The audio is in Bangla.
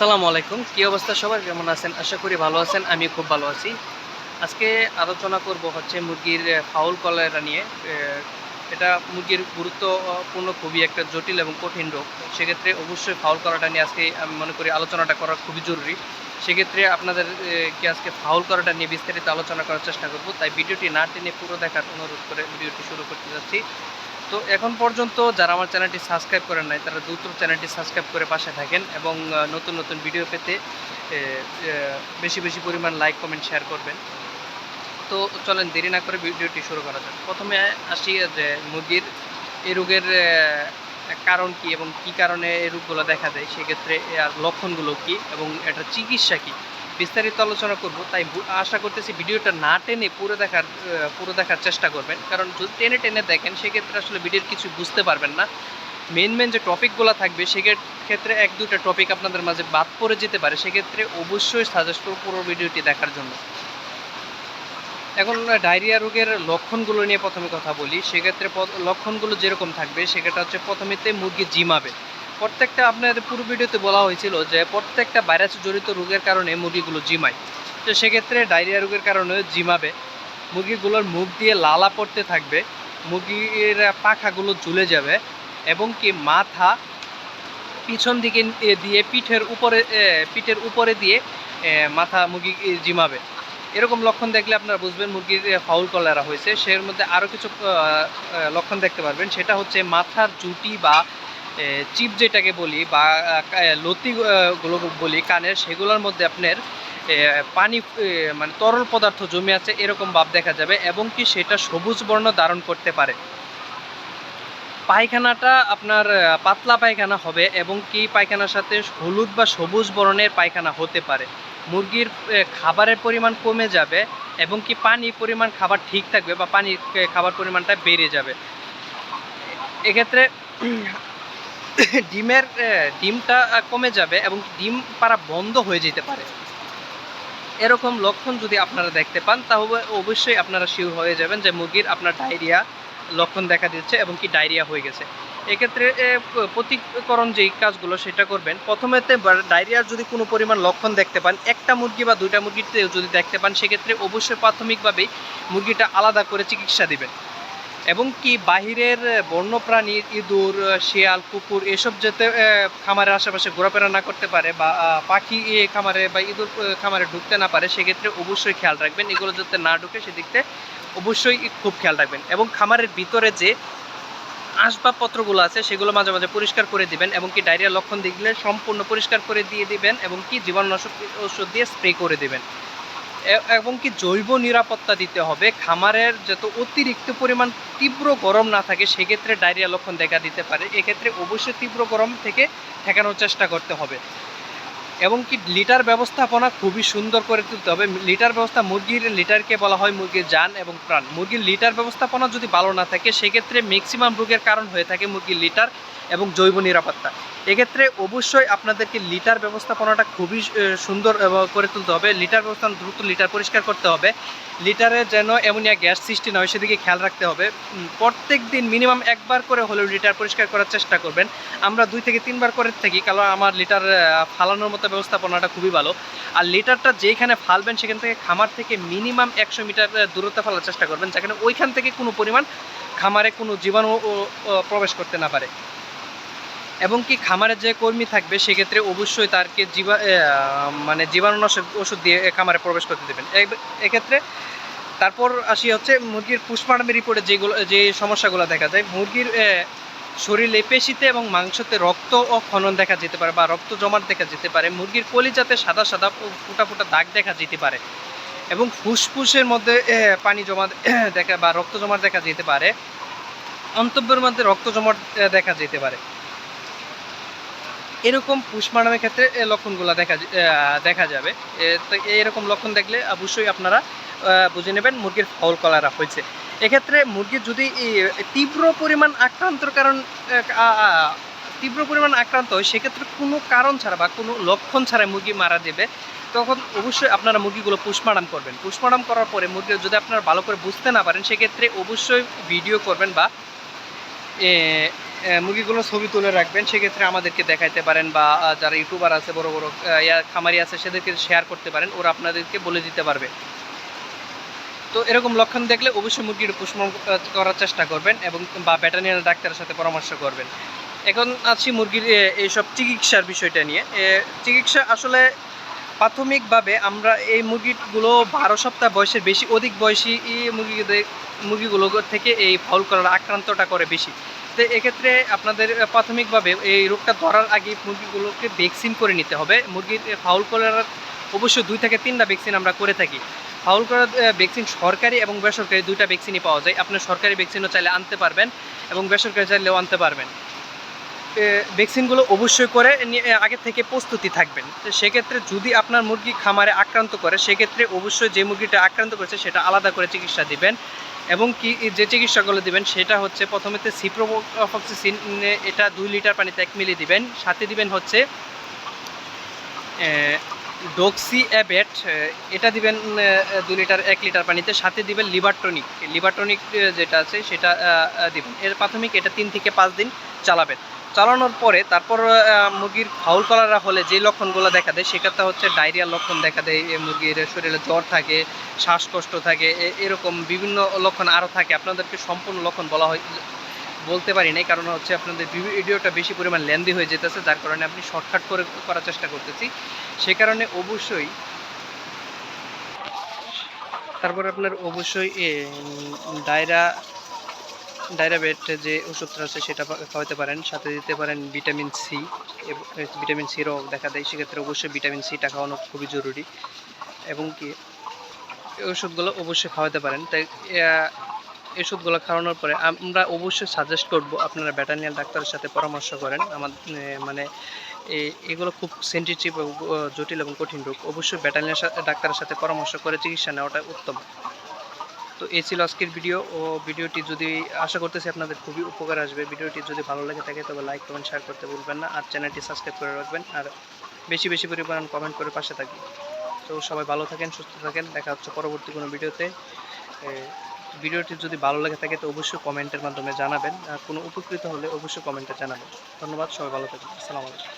আসসালামু আলাইকুম। কী অবস্থা সবার? কেমন আছেন? আশা করি ভালো আছেন। আমি খুব ভালো আছি। আজকে আলোচনা করব হচ্ছে মুরগির ফাউল কলেরা নিয়ে। এটা মুরগির গুরুত্বপূর্ণ খুবই একটা জটিল এবং কঠিন রোগ। সেক্ষেত্রে অবশ্যই ফাউল করাটা নিয়ে আজকে আমি মনে করি আলোচনাটা করা খুবই জরুরি। সেক্ষেত্রে আপনাদের এ, কি আজকে ফাউল করাটা নিয়ে বিস্তারিত আলোচনা করার চেষ্টা করব। তাই ভিডিওটি না টেনে পুরো দেখার অনুরোধ করে ভিডিওটি শুরু করতে যাচ্ছি। তো এখন পর্যন্ত যারা আমার চ্যানেলটি সাবস্ক্রাইব করেন নাই, তারা দ্রুত চ্যানেলটি সাবস্ক্রাইব করে পাশে থাকেন এবং নতুন নতুন ভিডিও পেতে বেশি বেশি পরিমাণ লাইক, কমেন্ট, শেয়ার করবেন। তো চলেন, দেরি না করে ভিডিওটি শুরু করা যাক। প্রথমে আসি যে মুরগির, এই রোগের কারণ কি এবং কি কারণে এই রোগগুলো দেখা দেয়? সেক্ষেত্রে আর লক্ষণগুলো কি এবং এটার চিকিৎসা কি? বিস্তারিত আলোচনা করব, তাই আশা করতেছি ভিডিওটা না টেনে পুরো দেখার পুরো দেখার চেষ্টা করবেন। কারণ যদি টেনে টেনে দেখেন, সেক্ষেত্রে আসলে ভিডিওর কিছু বুঝতে পারবেন না। মেন মেন যে টপিকগুলো থাকবে, সেক্ষেত্রে এক দুটো টপিক আপনাদের মাঝে বাদ পড়ে যেতে পারে। সেক্ষেত্রে অবশ্যই সাজেস্ট করব পুরো ভিডিওটি দেখার জন্য। এখন ডায়রিয়া রোগের লক্ষণগুলো নিয়ে প্রথমে কথা বলি। সেক্ষেত্রে লক্ষণগুলো যেরকম থাকবে, সেক্ষেত্রে হচ্ছে প্রথমেতে মুরগি জিমাবে। প্রত্যেকটা আপনাদের পুরো ভিডিওতে বলা হয়েছিল যে প্রত্যেকটা ভাইরাস জড়িত রোগের কারণে মুরগিগুলো জিমায়। তো সেক্ষেত্রে ডায়রিয়া রোগের কারণে জিমাবে। মুরগিগুলোর মুখ দিয়ে লালা পড়তে থাকবে। মুরগির পাখাগুলো ঝুলে যাবে এবং কি মাথা পিছন দিকে দিয়ে পিঠের উপরে পিঠের উপরে দিয়ে মাথা মুরগি জিমাবে। এরকম লক্ষণ দেখলে আপনারা বুঝবেন মুরগির ফাউল কলেরা হয়েছে। সের মধ্যে আরও কিছু লক্ষণ দেখতে পারবেন। সেটা হচ্ছে মাথার জুটি বা চিপ যেটাকে বলি বা আহ, কা- লতি গুলো বলি কানের সেগুলোর মধ্যে আপনার পানি মানে তরল পদার্থ জমে আছে এরকম ভাব দেখা যাবে এবং কি সেটা সবুজ বর্ণ ধারণ করতে পারে। পায়খানাটা আপনার পাতলা পায়খানা হবে এবং কি পায়খানার সাথে হলুদ বা সবুজ বর্ণের পায়খানা হতে পারে। মুরগির খাবারের পরিমাণ কমে যাবে এবং কি পানি পরিমাণ খাবার ঠিক থাকবে বা পানির খাবার পরিমাণটা বেড়ে যাবে। এক্ষেত্রে ডিমের ডিমটা কমে যাবে এবং ডিম পাড়া বন্ধ হয়ে যেতে পারে। এরকম লক্ষণ যদি আপনারা দেখতে পান, তাহলে অবশ্যই আপনারা শিওর হয়ে যাবেন যে মুরগির আপনার ডায়রিয়া লক্ষণ দেখা দিচ্ছে এবং কি ডায়রিয়া হয়ে গেছে। এক্ষেত্রে প্রতিকরণ যেই কাজগুলো সেটা করবেন। প্রথমেতে ডায়রিয়ার যদি কোনো পরিমাণ লক্ষণ দেখতে পান, একটা মুরগি বা দুইটা মুরগিতে যদি দেখতে পান, সেক্ষেত্রে অবশ্যই প্রাথমিকভাবেই মুরগিটা আলাদা করে চিকিৎসা দিবেন। এবং কি বাহিরের বন্যপ্রাণী, ইঁদুর, শিয়াল, কুকুর এসব যাতে খামারের আশেপাশে ঘোরাফেরা না করতে পারে বা পাখি খামারে বা ইঁদুর খামারে ঢুকতে না পারে, সেক্ষেত্রে অবশ্যই খেয়াল রাখবেন। এগুলো যাতে না ঢুকে সেদিকতে অবশ্যই খুব খেয়াল রাখবেন। এবং খামারের ভিতরে যে আসবাবপত্রগুলো আছে, সেগুলো মাঝে মাঝে পরিষ্কার করে দিবেন এবং কি ডায়রিয়া লক্ষণ দেখলে সম্পূর্ণ পরিষ্কার করে দিয়ে দিবেন এবং কি জীবাণুনাশক ওষুধ দিয়ে স্প্রে করে দিবেন। এবং কি জৈব নিরাপত্তা দিতে হবে, খামারের যত অতিরিক্ত পরিমাণ তীব্র গরম না থাকে, সেক্ষেত্রে ডায়রিয়া লক্ষণ দেখা দিতে পারে। এক্ষেত্রে অবশ্যই তীব্র গরম থেকে ঠেকানোর চেষ্টা করতে হবে। এবং কি লিটার ব্যবস্থাপনা খুবই সুন্দর করে তুলতে হবে। লিটার ব্যবস্থা মুরগির লিটারকে বলা হয় মুরগির জান এবং প্রাণ। মুরগির লিটার ব্যবস্থাপনা যদি ভালো না থাকে, সেক্ষেত্রে ম্যাক্সিমাম রোগের কারণ হয়ে থাকে মুরগির লিটার। এবং জৈব নিরাপত্তা। এক্ষেত্রে অবশ্যই আপনাদেরকে লিটার ব্যবস্থাপনাটা খুবই সুন্দর করে তুলতে হবে। লিটার ব্যবস্থা দ্রুত লিটার পরিষ্কার করতে হবে। লিটারে যেন অ্যামোনিয়া গ্যাস সৃষ্টি না হয়, সেদিকে খেয়াল রাখতে হবে। প্রত্যেক দিন মিনিমাম একবার করে হলেও লিটার পরিষ্কার করার চেষ্টা করবেন। আমরা দুই থেকে তিনবার করে থাকি, কারণ আমার লিটার ফালানোর মতো ব্যবস্থাপনাটা খুবই ভালো। আর লিটারটা যেখানে ফালবেন, সেখান থেকে খামার থেকে মিনিমাম একশো মিটার দূরত্বে ফেলার চেষ্টা করবেন, যেখানে ওইখান থেকে কোনো পরিমাণ খামারে কোনো জীবাণু প্রবেশ করতে না পারে। এবং কি খামারে যে কর্মী থাকবে, সেক্ষেত্রে অবশ্যই তারকে জীবা মানে জীবাণুনাশক ওষুধ দিয়ে খামারে প্রবেশ করতে দেবেন। এক্ষেত্রে তারপর আসি হচ্ছে মুরগির পুষ্পার্মের রিপোর্টে যেগুলো, যে সমস্যাগুলো দেখা যায়, মুরগির শরীরে পেশিতে এবং মাংসতে রক্ত ও খনন দেখা যেতে পারে বা রক্ত জমাট দেখা যেতে পারে, মুরগির কলিজাতে সাদা সাদা ফুটা ফুটা দাগ দেখা যেতে পারে এবং ফুসফুসের মধ্যে পানি জমা দেখা বা রক্ত জমাট দেখা যেতে পারে, অন্তব্যের মধ্যে রক্ত জমাট দেখা যেতে পারে। এরকম পুষ্মানামের ক্ষেত্রে লক্ষণগুলো দেখা দেখা যাবে। এরকম লক্ষণ দেখলে অবশ্যই আপনারা বুঝে নেবেন মুরগির ফাউল কলারা হয়েছে। এক্ষেত্রে মুরগির যদি তীব্র পরিমাণ আক্রান্তর কারণ তীব্র পরিমাণ আক্রান্ত হয়, সেক্ষেত্রে কোনো কারণ ছাড়া বা কোনো লক্ষণ ছাড়া মুরগি মারা দেবে তখন অবশ্যই আপনারা মুরগিগুলো পুষ্পারাম করবেন। পুষ্পারাম করার পরে মুরগি যদি আপনারা ভালো করে বুঝতে না পারেন, সেক্ষেত্রে অবশ্যই ভিডিও করবেন বা মুরগিগুলোর ছবি তুলে রাখবেন। সেক্ষেত্রে আমাদেরকে দেখাইতে পারেন বা যারা ইউটিউবার আছে, বড় বড় খামারি আছে, সেদেরকে শেয়ার করতে পারেন। ওরা আপনাদেরকে বলে দিতে পারবে। তো এরকম লক্ষণ দেখলে অবশ্যই মুরগির পুষ্পন করার চেষ্টা করবেন এবং বা ভেটারিনারি ডাক্তারের সাথে পরামর্শ করবেন। এখন আছি মুরগির এইসব চিকিৎসার বিষয়টা নিয়ে। চিকিৎসা আসলে প্রাথমিকভাবে আমরা এই মুরগিগুলো বারো সপ্তাহ বয়সের বেশি, অধিক বয়সী মুরগিদের মুরগিগুলো থেকে এই ফাউল করার আক্রান্তটা করে বেশি। তো এক্ষেত্রে আপনাদের প্রাথমিকভাবে এই রোগটা ধরার আগে মুরগিগুলোকে ভ্যাকসিন করে নিতে হবে। মুরগির ফাউল করার অবশ্যই দুই থেকে তিনটা ভ্যাকসিন আমরা করে থাকি। ফাউল করার ভ্যাকসিন সরকারি এবং বেসরকারি দুইটা ভ্যাকসিনই পাওয়া যায়। আপনি সরকারি ভ্যাকসিনও চাইলে আনতে পারবেন এবং বেসরকারি চাইলেও আনতে পারবেন। ভ্যাকসিনগুলো অবশ্যই করে আগে থেকে প্রস্তুতি থাকবেন। সেক্ষেত্রে যদি আপনার মুরগি খামারে আক্রান্ত করে, সেক্ষেত্রে অবশ্যই যে মুরগিটা আক্রান্ত করেছে, সেটা আলাদা করে চিকিৎসা দিবেন। এবং কি যে চিকিৎসাগুলো দিবেন, সেটা হচ্ছে প্রথমেতে সিপ্রোফক্সিসিন এটা দুই লিটার পানিতে এক মিলি দিবেন। সাথে দিবেন হচ্ছে ডক্সি অ্যাবেট এটা দিবেন দু লিটার, এক লিটার পানিতে। সাথে দিবেন লিভারটনিক লিভারটনিক যেটা আছে, সেটা দিবেন। এর প্রাথমিক এটা তিন থেকে পাঁচ দিন চালাবেন। চালানোর পরে তারপর মুরগির ফাউল কলারা হলে যে লক্ষণগুলো দেখা দেয় সেক্ষেত্রে হচ্ছে ডায়রিয়ার লক্ষণ দেখা দেয়। মুরগির শরীরে জ্বর থাকে, শ্বাসকষ্ট থাকে এরকম বিভিন্ন লক্ষণ আরও থাকে। আপনাদেরকে সম্পূর্ণ লক্ষণ বলা হয়, বলতে পারি নাই, কারণ হচ্ছে আপনাদের ভিডিওটা বেশি পরিমাণ লেন্দি হয়ে যেতেছে, যার কারণে আপনি শর্টকাট করে করার চেষ্টা করতেছি। সে কারণে অবশ্যই তারপর আপনার অবশ্যই ডায়রা ডায়রাবেট যে ওষুধটা আছে সেটা খাওয়াতে পারেন, সাথে দিতে পারেন ভিটামিন সি ভিটামিন সিরও দেখা দেয়, সেক্ষেত্রে অবশ্যই ভিটামিন সিটা খাওয়ানো খুবই জরুরি। এবং কি ওষুধগুলো অবশ্যই খাওয়াতে পারেন। তাই ওষুধগুলো খাওয়ানোর পরে আমরা অবশ্যই সাজেস্ট করব, আপনারা ভেটারিনারি ডাক্তারের সাথে পরামর্শ করেন। আমার মানে এগুলো খুব সেন্সিটিভ জটিল এবং কঠিন রোগ। অবশ্যই ভেটারিনারি ডাক্তারের সাথে পরামর্শ করে চিকিৎসা নেওয়াটা উত্তম। তো এই ছিল আজকের ভিডিও। ও ভিডিওটি যদি আশা করতেছি আপনাদের খুবই উপকার আসবে। ভিডিওটি যদি ভালো লাগে থাকে তবে লাইক কমেন্ট শেয়ার করতে ভুলবেন না আর চ্যানেলটি সাবস্ক্রাইব করে রাখবেন আর বেশি বেশি পরিমাণ কমেন্ট করে পাশে থাকবেন তো সবাই ভালো থাকেন, সুস্থ থাকেন। দেখা হচ্ছে পরবর্তী কোনো ভিডিওতে। ভিডিওটি যদি ভালো লাগে থাকে তো অবশ্যই কমেন্টের মাধ্যমে জানাবেন। আর কোনো উপকৃত হলে অবশ্যই কমেন্টে জানাবেন। ধন্যবাদ, সবাই ভালো থাকবেন আসসালামু আলাইকুম।